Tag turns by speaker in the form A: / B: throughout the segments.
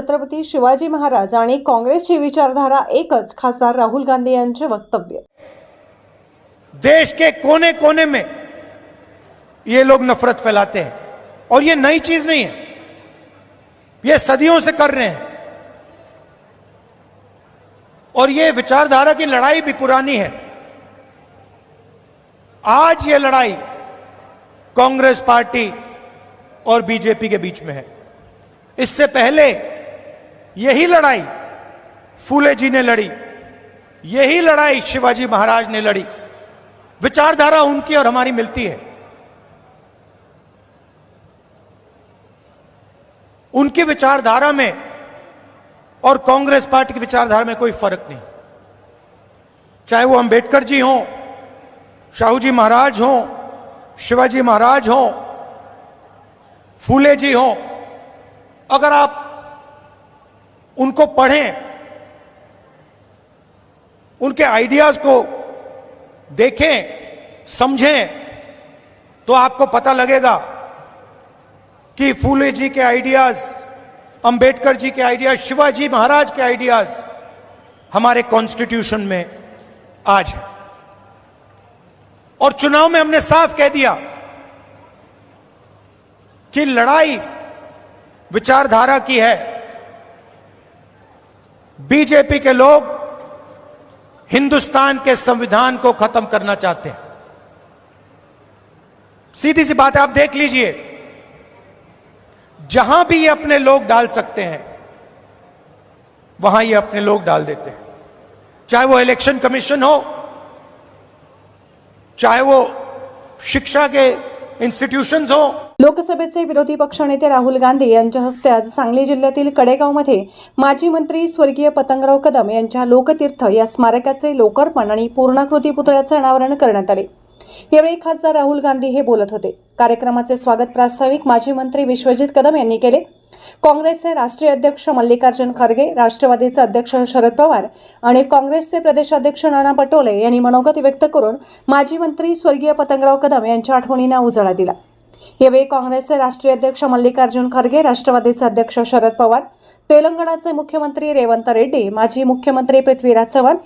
A: छत्रपती शिवाजी महाराज आणि काँग्रेसची विचारधारा एकच, खासदार राहुल गांधी यांचे वक्तव्य.
B: देश के कोने कोने में ये लोग नफरत फैलाते हैं और ये नई चीज़ नहीं है। ये सदियों से कर रहे हैं। और ये विचारधारा की लड़ाई भी पुरानी है। आज ये लड़ाई कांग्रेस पार्टी और बीजेपी के बीच में है। इससे पहले यही लड़ाई फूले जी ने लड़ी, यही लड़ाई शिवाजी महाराज ने लड़ी। विचारधारा उनकी और हमारी मिलती है। उनकी विचारधारा में और कांग्रेस पार्टी की विचारधारा में कोई फ़र्क नहीं। चाहे वो अंबेडकर जी हों शाहू जी महाराज हों, शिवाजी महाराज हों, फूले जी हों, अगर आप उनको पढ़ें, उनके आइडियाज़ को देखें, समझें तो आपको पता लगेगा कि फूले जी के आइडियाज़ अंबेडकर जी के आइडियाज़ शिवाजी महाराज के आइडियाज़ हमारे कॉन्स्टिट्यूशन में आज है। और चुनाव में हमने साफ़ कह दिया कि लड़ाई विचारधारा की है। बीजेपी के लोग हिंदुस्तान के संविधान को खत्म करना चाहते हैं। सीधी सी बात है, आप देख लीजिए, जहाँ भी ये अपने लोग डाल सकते हैं, वहाँ ये अपने लोग डाल देते हैं। चाहे वो इलेक्शन कमीशन हो, चाहे वो शिक्षा के इंस्टीट्यूशंस हो
A: लोकसभेचे विरोधी पक्षनेते राहुल गांधी यांच्या हस्ते आज सांगली जिल्ह्यातील कडेगावमध्ये माजी मंत्री स्वर्गीय पतंगराव कदम यांच्या लोकतीर्थ या स्मारकाचे लोकार्पण आणि पूर्णाकृती पुतळ्याचे अनावरण करण्यात आले. यावेळी खासदार राहुल गांधी हे बोलत होते. कार्यक्रमाचे स्वागत प्रास्ताविक माजी मंत्री विश्वजित कदम यांनी केले. काँग्रेसचे राष्ट्रीय अध्यक्ष मल्लिकार्जुन खरगे राष्ट्रवादीचे अध्यक्ष शरद पवार आणि काँग्रेसचे प्रदेशाध्यक्ष नाना पटोले यांनी मनोगत व्यक्त करून माजी मंत्री स्वर्गीय पतंगराव कदम यांच्या आठवणींना उजाळा दिला. यावेळी काँग्रेसचे राष्ट्रीय अध्यक्ष मल्लिकार्जुन खरगे राष्ट्रवादीचे अध्यक्ष शरद पवार तेलंगणाचे मुख्यमंत्री रेवंत रेड्डी माजी मुख्यमंत्री पृथ्वीराज चव्हाण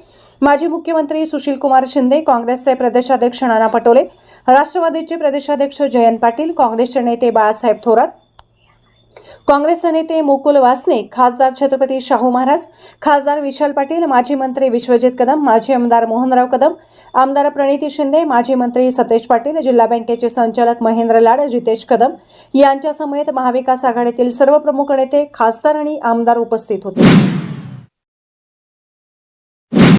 A: माजी मुख्यमंत्री सुशीलकुमार शिंदे काँग्रेसचे प्रदेशाध्यक्ष नाना पटोले राष्ट्रवादीचे प्रदेशाध्यक्ष जयंत पाटील काँग्रेसचे नेते बाळासाहेब थोरात काँग्रेसचे नेते मुकुल वासनिक खासदार छत्रपती शाहू महाराज खासदार विशाल पाटील माजी मंत्री विश्वजित कदम माजी आमदार मोहनराव कदम आमदार प्रणिती शिंदे माजी मंत्री सतेज पाटील जिल्हा बँकेचे संचालक महेंद्र लाड जितेश कदम यांच्यासमवेत महाविकास आघाडीतील सर्व प्रमुख नेते खासदार आणि आमदार उपस्थित होते.